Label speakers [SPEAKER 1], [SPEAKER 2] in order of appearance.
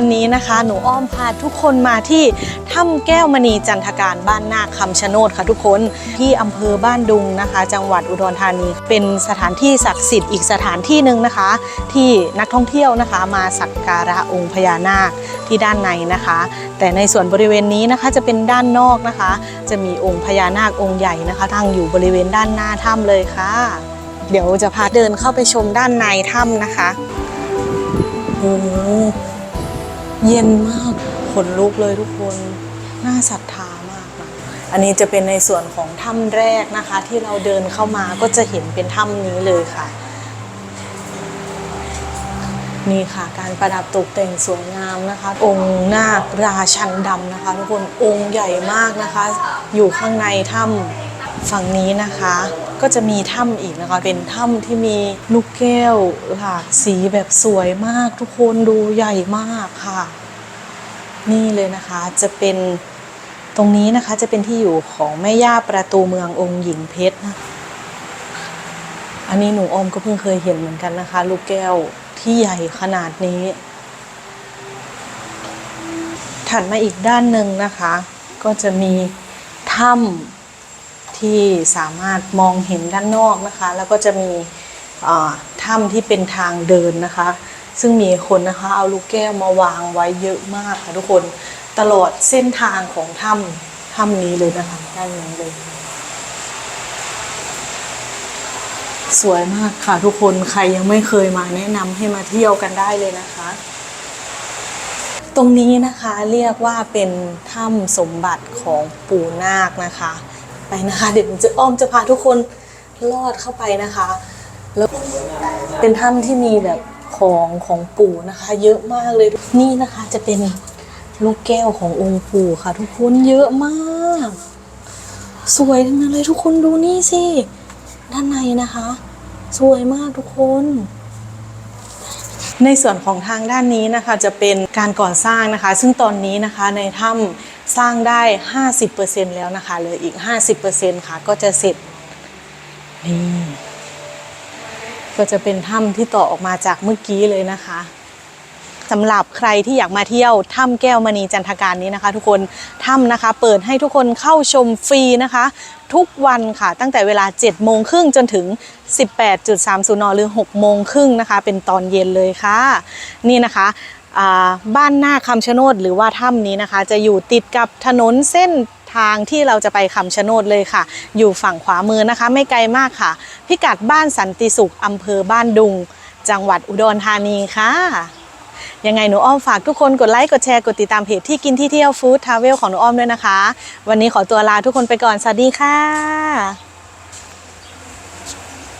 [SPEAKER 1] วันนี้นะคะ หนูอ้อมพาทุกคนมาที่ถ้ำแก้วมณีจันทการบ้านนาคคำชะโนดค่ะทุกคนที่อำเภอบ้านดุงนะคะ จังหวัดอุดรธานี เป็นสถานที่ศักดิ์สิทธิ์อีกสถานที่หนึ่งนะคะ ที่นักท่องเที่ยวนะคะ มาสักการะองค์พญานาคที่ด้านในนะคะ แต่ในส่วนบริเวณนี้นะคะจะเป็นด้านนอกนะคะ จะมีองค์พญานาคองค์ใหญ่นะคะตั้งอยู่บริเวณด้านหน้าถ้ำเลยค่ะ เดี๋ยวจะพาเดินเข้าไปชมด้านในถ้ำนะคะโอ้ เย็นมากขนลุกเลยทุกคน น่าศรัทธามากนะอันนี้จะเป็นในส่วนของถ้ำแรกนะคะ ที่เราเดินเข้ามาก็จะเห็นเป็นถ้ำนี้เลยค่ะ นี่ค่ะการประดับตกแต่งสวยงามนะคะ องค์นาคราชันดำนะคะ ทุกคนองค์ใหญ่มากนะคะ อยู่ข้างในถ้ำ ฝั่งนี้นะคะก็จะมีถ้ำอีกนะคะ เป็นถ้ำที่มีลูกแก้วหลากสีแบบสวยมากทุกคนดูใหญ่มากค่ะ นี่เลยนะคะจะเป็นตรงนี้นะคะจะเป็นที่อยู่ของแม่ย่าประตูเมืององค์หญิงเพชรนะอันนี้หนูออมก็เพิ่งเคยเห็นเหมือนกันนะคะ ลูกแก้วที่ใหญ่ขนาดนี้ ถัดมาอีกด้านหนึ่งนะคะ ก็จะมีถ้ำ ที่สามารถมองเห็นด้านนอกนะคะ แล้วก็จะมีถ้ำที่เป็นทางเดินนะคะ ซึ่งมีคนนะคะเอาลูกแก้วมาวางไว้เยอะมากค่ะทุกคนตลอดเส้นทางของถ้ำถ้ำนี้เลยนะคะด้านนี้เลย สวยมากค่ะทุกคนใครยังไม่เคยมาแนะนำให้มาเที่ยวกันได้เลยนะคะตรงนี้นะคะเรียกว่าเป็นถ้ำสมบัติของปู่นาคนะคะ ไปนะคะ เดี๋ยวหนูจะอ้อมจะพาทุกคนลอดเข้าไปนะคะ แล้วเป็นถ้ำที่มีแบบของของปู่นะคะ เยอะมากเลยนี่นะคะจะเป็นลูกแก้วขององค์ปู่ค่ะ ทุกคนเยอะมาก สวยทั้งนั้นเลยทุกคนดูนี่สิ ด้านในนะคะ สวยมากทุกคน ในส่วนของทางด้านนี้นะคะจะเป็นการก่อสร้างนะคะ ซึ่งตอนนี้นะคะในถ้ำสร้างได้ 50%แล้วนะคะเหลืออีก 50%ค่ะก็จะเสร็จนี่ก็จะเป็นถ้ำที่ต่อออกมาจากเมื่อกี้เลยนะคะ สำหรับใครที่อยากมาเที่ยวถ้ำแก้วมณีจันทการนี้นะคะ ทุกคนถ้ำนะคะ เปิดให้ทุกคนเข้าชมฟรีนะคะ ทุกวันค่ะตั้งแต่เวลา 7 โมงครึ่งจนถึง 18.30 น หรือ 6 โมงครึ่งนะคะ เป็นตอนเย็นเลยค่ะ นี่นะคะบ้านหน้าคำชะโนดหรือว่าถ้ำนี้นะคะ จะอยู่ติดกับถนนเส้นทางที่เราจะไปคำชะโนดเลยค่ะ อยู่ฝั่งขวามือนะคะ ไม่ไกลมากค่ะ พิกัดบ้านสันติสุขอำเภอบ้านดุง จังหวัดอุดรธานีค่ะ ยังไงหนูอ้อมฝากทุกคนกดไลค์กดแชร์กดติดตามเพจที่กินที่เที่ยวฟู้ดทราเวลของหนูอ้อมด้วยนะคะ วันนี้ขอตัวลาทุกคนไปก่อนสวัสดีค่ะ